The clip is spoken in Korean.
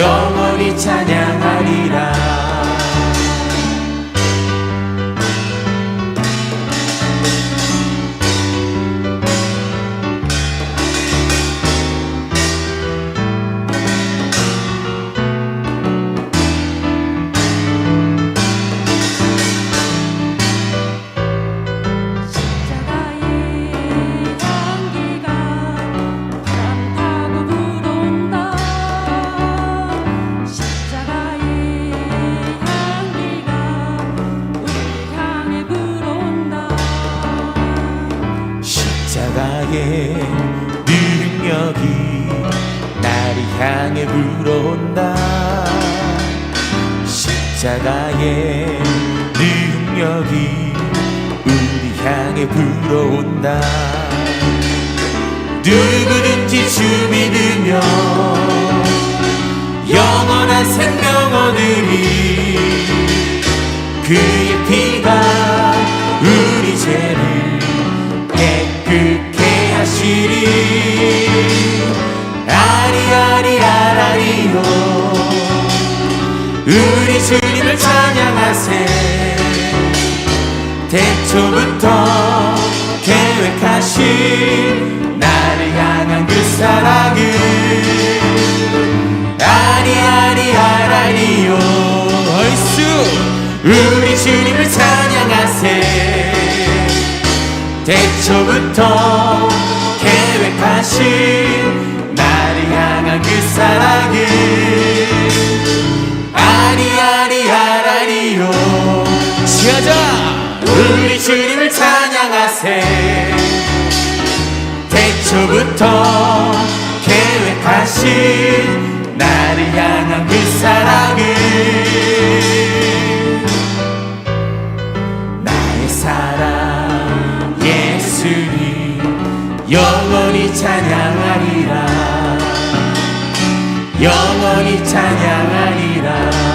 영원히 찬양. 십자가의 능력이 나를 향해 불어온다. 십자가의 능력이 우리 향해 불어온다. 누구든지 주 믿으며 영원한 생명 얻으리 그 하시리. 아리아리 아라리요. 우리 주님을 찬양하세. 대초부터 계획하신 나를 향한 그 사랑을. 아리아리 아라리요. 얼쑤 우리 주님을 찬양하세. 대초부터 하신 나를 향한 그 사랑을. 아리아리 아라리요. 시하자 우리 주님을 찬양하세. 대초부터 계획하신 나를 향한 그 사랑을 영원히 찬양하리라. 영원히 찬양하리라